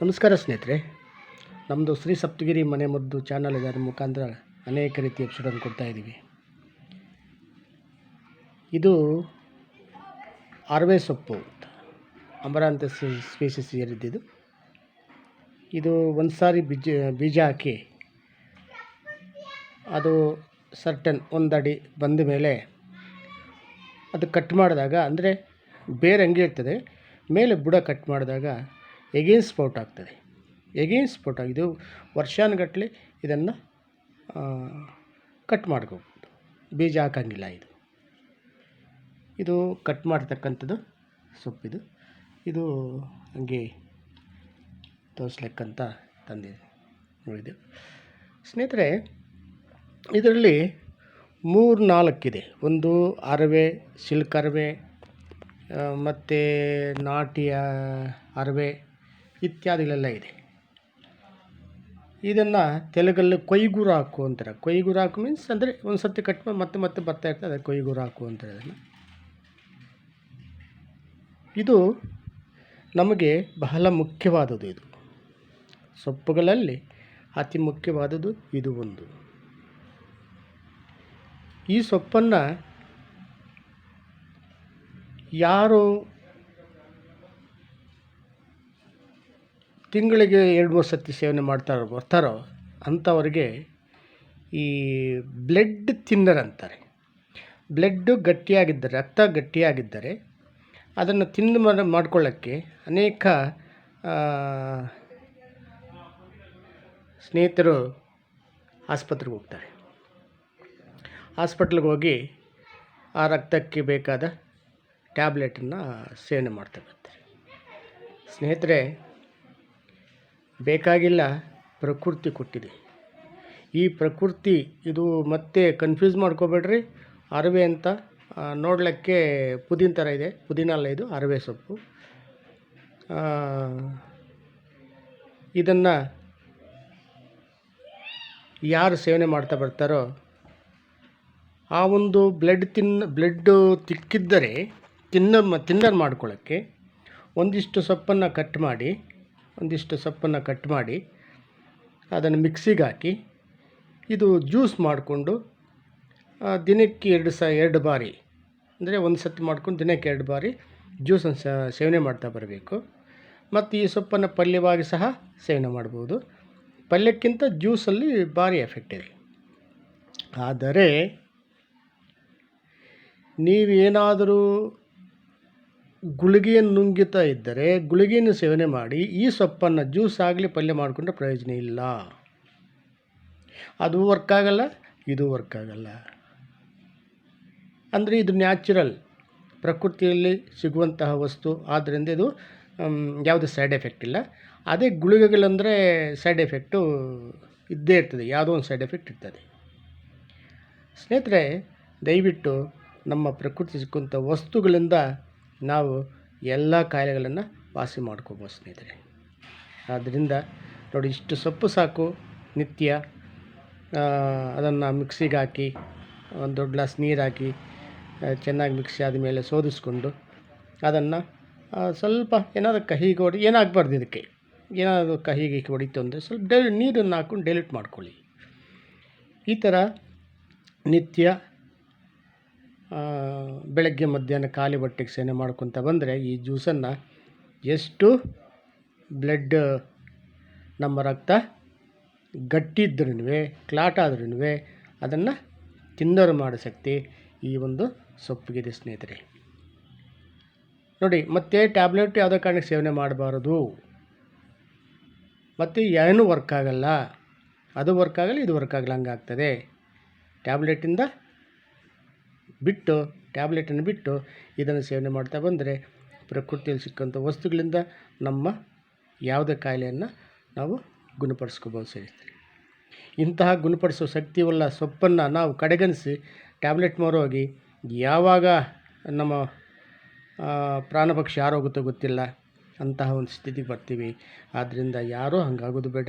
ನಮಸ್ಕಾರ ಸ್ನೇಹಿತರೆ. ನಮ್ಮದು ಶ್ರೀ ಸಪ್ತಗಿರಿ ಮನೆ ಮದ್ದು ಚಾನಲ್ ಇದರ ಮುಖಾಂತರ ಅನೇಕ ರೀತಿಯ ಎಪಿಸೋಡನ್ನು ಕೊಡ್ತಾ ಇದ್ದೀವಿ. ಇದು ಅರವೆ ಸೊಪ್ಪು ಅಂತ ಸ್ಪೀಸಸ್ ಸೇರಿದ್ದಿದ್ದು ಇದು ಒಂದು ಸಾರಿ ಬೀಜ ಬೀಜ ಹಾಕಿ ಅದು ಸರ್ಟನ್ ಒಂದು ಅಡಿ ಬಂದ ಮೇಲೆ ಅದು ಕಟ್ ಮಾಡಿದಾಗ ಅಂದರೆ ಬೇರೆ ಹಂಗೆ ಇರ್ತದೆ. ಮೇಲೆ ಬುಡ ಕಟ್ ಮಾಡಿದಾಗ ಎಗೇನ್ ಸ್ಪೌಟ್ ಆಗ್ತದೆ. ಎಗೇನ್ ಸ್ಪೌಟ್ ಆಗಿದ್ದು ಇದು ವರ್ಷಾನುಗಟ್ಟಲೆ ಇದನ್ನು ಕಟ್ ಮಾಡ್ಕೋಬೋದು. ಬೀಜ ಹಾಕಂಗಿಲ್ಲ ಇದು. ಇದು ಕಟ್ ಮಾಡ್ತಕ್ಕಂಥದ್ದು ಸೊಪ್ಪಿದು ಇದು. ಹಂಗೆ ತೋರಿಸ್ಲಿಕ್ಕಂತ ತಂದಿದೆ. ನೋಡಿದೆ ಸ್ನೇಹಿತರೆ, ಇದರಲ್ಲಿ ಮೂರು ನಾಲ್ಕಿದೆ. ಒಂದು ಅರವೆ, ಸಿಲ್ಕ್ ಅರವೆ ಮತ್ತು ನಾಟಿಯ ಅರವೆ. ಇತ್ಯಾದಿಗಳೆಲ್ಲ ಇದೆ. ಇದನ್ನು ತೆಲುಗಲ್ಲಿ ಕೊಯ್ಗುರು ಹಾಕು ಅಂತಾರೆ. ಕೊಯ್ಗುರಾಕು ಮೀನ್ಸ್ ಅಂದರೆ ಒಂದು ಸರ್ತಿ ಕಟ್ ಮಾಡಿ ಮತ್ತೆ ಮತ್ತೆ ಬರ್ತಾ ಇರ್ತದೆ ಅದಕ್ಕೆ ಕೊಯ್ಗುರು ಹಾಕು ಅಂತಾರೆ ಅದನ್ನು ಇದು ನಮಗೆ ಬಹಳ ಮುಖ್ಯವಾದದ್ದು ಇದು. ಸೊಪ್ಪುಗಳಲ್ಲಿ ಅತಿ ಮುಖ್ಯವಾದದ್ದು ಇದು ಒಂದು. ಈ ಸೊಪ್ಪನ್ನು ಯಾರು ತಿಂಗಳಿಗೆ ಎರಡು, ಮೂರು ಸರ್ತಿ ಸೇವನೆ ಮಾಡ್ತಾರೋ, ಬರ್ತಾರೋ ಅಂಥವ್ರಿಗೆ ಈ ಬ್ಲಡ್ ತಿನ್ನರ್ ಅಂತಾರೆ. ಬ್ಲಡ್ಡು ಗಟ್ಟಿಯಾಗಿದ್ದರೆ ರಕ್ತ ಗಟ್ಟಿಯಾಗಿದ್ದರೆ ಅದನ್ನು ತಿಂದು ಮಾಡ, ಮಾಡ್ಕೊಳ್ಳೋಕ್ಕೆ ಅನೇಕ ಸ್ನೇಹಿತರು ಆಸ್ಪತ್ರೆಗೆ ಹೋಗ್ತಾರೆ. ಹಾಸ್ಪಿಟ್ಲಿಗೆ ಹೋಗಿ ಆ ರಕ್ತಕ್ಕೆ ಬೇಕಾದ ಟ್ಯಾಬ್ಲೆಟನ್ನು ಸೇವನೆ ಮಾಡ್ತಾ ಬರ್ತಾರೆ ಸ್ನೇಹಿತರೆ ಬೇಕಾಗಿಲ್ಲ, ಪ್ರಕೃತಿ ಕೊಟ್ಟಿದೆ. ಈ ಪ್ರಕೃತಿ, ಇದು ಮತ್ತೆ ಕನ್ಫ್ಯೂಸ್ ಮಾಡ್ಕೋಬೇಡ್ರಿ. ಅರವೆ ಅಂತ ನೋಡಲಿಕ್ಕೆ ಪುದೀನ ಥರ ಇದೆ. ಪುದೀನ ಅಲ್ಲ ಇದು, ಅರವೆ ಸೊಪ್ಪು. ಇದನ್ನು ಯಾರು ಸೇವನೆ ಮಾಡ್ತಾ ಬರ್ತಾರೋ, ಆ ಒಂದು ಬ್ಲಡ್ ತಿನ್ನ ಬ್ಲಡ್ಡು ತಿಕ್ಕಿದ್ದರೆ, ತಿನ್ನ ತಿನ್ನರ್ ಮಾಡ್ಕೊಳ್ಳೋಕ್ಕೆ ಒಂದಿಷ್ಟು ಸೊಪ್ಪನ್ನು ಕಟ್ ಮಾಡಿ ಒಂದಿಷ್ಟು ಸೊಪ್ಪನ್ನು ಕಟ್ ಮಾಡಿ ಅದನ್ನು ಮಿಕ್ಸಿಗೆ ಹಾಕಿ ಇದು ಜ್ಯೂಸ್ ಮಾಡಿಕೊಂಡು ದಿನಕ್ಕೆ ಎರಡು ಸ, ಎರಡು ಬಾರಿ, ಅಂದರೆ ಒಂದು ಸತಿ ಮಾಡ್ಕೊಂಡು ದಿನಕ್ಕೆ ಎರಡು ಬಾರಿ ಜ್ಯೂಸನ್ನು ಸೇವನೆ ಮಾಡ್ತಾ ಬರಬೇಕು. ಮತ್ತು ಈ ಸೊಪ್ಪನ್ನು ಪಲ್ಯವಾಗಿ ಸಹ ಸೇವನೆ ಮಾಡ್ಬೋದು. ಪಲ್ಯಕ್ಕಿಂತ ಜ್ಯೂಸಲ್ಲಿ ಭಾರಿ ಎಫೆಕ್ಟ್ ಇದೆ. ಆದರೆ ನೀವೇನಾದರೂ ಗುಳಿಗೆಯನ್ನು ನುಂಗಿತಾ ಇದ್ದರೆ ಗುಳಿಗೆಯನ್ನು ಸೇವನೆ ಮಾಡಿ ಈ ಸೊಪ್ಪನ್ನು ಜ್ಯೂಸ್ ಆಗಲಿ ಪಲ್ಯ ಮಾಡಿಕೊಂಡ್ರೆ ಪ್ರಯೋಜನ ಇಲ್ಲ. ಅದು ವರ್ಕ್ ಆಗಲ್ಲ, ಇದು ವರ್ಕ್ ಆಗಲ್ಲ. ಅಂದರೆ ಇದು ನ್ಯಾಚುರಲ್ ಪ್ರಕೃತಿಯಲ್ಲಿ ಸಿಗುವಂತಹ ವಸ್ತು. ಆದ್ದರಿಂದ ಇದು ಯಾವುದೇ ಸೈಡ್ ಎಫೆಕ್ಟ್ ಇಲ್ಲ. ಅದೇ ಗುಳಿಗೆಗಳಂದರೆ ಸೈಡ್ ಎಫೆಕ್ಟು ಇದ್ದೇ ಇರ್ತದೆ. ಯಾವುದೋ ಒಂದು ಸೈಡ್ ಎಫೆಕ್ಟ್ ಇರ್ತದೆ. ಸ್ನೇಹಿತರೆ, ದಯವಿಟ್ಟು ನಮ್ಮ ಪ್ರಕೃತಿ ಸಿಕ್ಕುವಂಥ ವಸ್ತುಗಳಿಂದ ನಾವು ಎಲ್ಲ ಕಾಯಿಲೆಗಳನ್ನು ವಾಸಿ ಮಾಡ್ಕೋಬೋದು ಸ್ನೇಹಿತರೆ. ಆದ್ದರಿಂದ ನೋಡಿ, ಇಷ್ಟು ಸೊಪ್ಪು ಸಾಕು. ನಿತ್ಯ ಅದನ್ನು ಮಿಕ್ಸಿಗೆ ಹಾಕಿ, ಒಂದು ದೊಡ್ಡ ಗ್ಲಾಸ್ ನೀರು ಹಾಕಿ ಚೆನ್ನಾಗಿ ಮಿಕ್ಸಿ ಆದಮೇಲೆ ಸೋದಿಸ್ಕೊಂಡು ಅದನ್ನು ಸ್ವಲ್ಪ ಏನಾದರೂ ಕಹಿ ಹೊಡಿ ಏನಾಗಬಾರ್ದು ಇದಕ್ಕೆ. ಏನಾದರೂ ಕಹಿ ಗಿಹಿ ಹೊಡಿತು ಅಂದರೆ ಸ್ವಲ್ಪ ಡೈ ನೀರನ್ನು ಹಾಕ್ಕೊಂಡು ಡೈಲ್ಯೂಟ್ ಮಾಡ್ಕೊಳ್ಳಿ. ಈ ಥರ ನಿತ್ಯ ಬೆಳಗ್ಗೆ ಮಧ್ಯಾಹ್ನ ಖಾಲಿ ಹೊಟ್ಟೆಗೆ ಸೇವನೆ ಮಾಡ್ಕೊತ ಬಂದರೆ ಈ ಜ್ಯೂಸನ್ನು ಎಷ್ಟು ಬ್ಲಡ್, ನಮ್ಮ ರಕ್ತ ಗಟ್ಟಿದ್ರೂ ಕ್ಲಾಟ್ ಆದ್ರೂ ಅದನ್ನು ತಿನ್ನೋರು ಮಾಡೋ ಶಕ್ತಿ ಈ ಒಂದು ಸೊಪ್ಪಿಗಿದೆ ಸ್ನೇಹಿತರೆ. ನೋಡಿ, ಮತ್ತೆ ಟ್ಯಾಬ್ಲೆಟ್ ಯಾವುದೇ ಕಾರಣಕ್ಕೆ ಸೇವನೆ ಮಾಡಬಾರದು. ಮತ್ತು ಏನೂ ವರ್ಕ್ ಆಗಲ್ಲ. ಅದು ವರ್ಕ್ ಆಗಲ್ಲ ಇದು ವರ್ಕ್ ಆಗಲ್ಲ ಹಂಗಾಗ್ತದೆ. ಟ್ಯಾಬ್ಲೆಟಿಂದ ಬಿಟ್ಟು, ಟ್ಯಾಬ್ಲೆಟನ್ನು ಬಿಟ್ಟು ಇದನ್ನು ಸೇವನೆ ಮಾಡ್ತಾ ಬಂದರೆ ಪ್ರಕೃತಿಯಲ್ಲಿ ಸಿಕ್ಕಂಥ ವಸ್ತುಗಳಿಂದ ನಮ್ಮ ಯಾವುದೇ ಕಾಯಿಲೆಯನ್ನು ನಾವು ಗುಣಪಡಿಸ್ಕೋಬೋದು ಸ್ನೇಹಿತರೆ ಇಂತಹ ಗುಣಪಡಿಸೋ ಶಕ್ತಿಯುಳ್ಳ ಸೊಪ್ಪನ್ನು ನಾವು ಕಡೆಗಣಿಸಿ ಟ್ಯಾಬ್ಲೆಟ್ ಮಾರೋಗಿ ಯಾವಾಗ ನಮ್ಮ ಪ್ರಾಣಪಕ್ಷಿ ಯಾರೋಗುತ್ತೋ ಗೊತ್ತಿಲ್ಲ ಅಂತಹ ಒಂದು ಸ್ಥಿತಿಗೆ ಬರ್ತೀವಿ. ಆದ್ದರಿಂದ ಯಾರೂ ಹಂಗಾಗೋದು ಬೇಡ.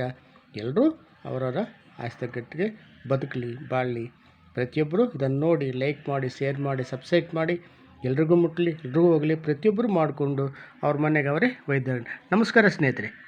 ಎಲ್ಲರೂ ಅವರವರ ಆಸ್ತಿಗಟ್ಟಿಗೆ ಬದುಕಲಿ, ಬಾಳಲಿ. ಪ್ರತಿಯೊಬ್ಬರು ಇದನ್ನು ನೋಡಿ ಲೈಕ್ ಮಾಡಿ ಶೇರ್ ಮಾಡಿ ಸಬ್ಸ್ಕ್ರೈಬ್ ಮಾಡಿ. ಎಲ್ರಿಗೂ ಮುಟ್ಟಲಿ ಎಲ್ರಿಗೂ ಹೋಗಲಿ. ಪ್ರತಿಯೊಬ್ಬರು ಮಾಡಿಕೊಂಡು ಅವ್ರ ಮನೆಗೆ ಅವರೇ ವೈದ್ಯರು. ನಮಸ್ಕಾರ ಸ್ನೇಹಿತರೆ.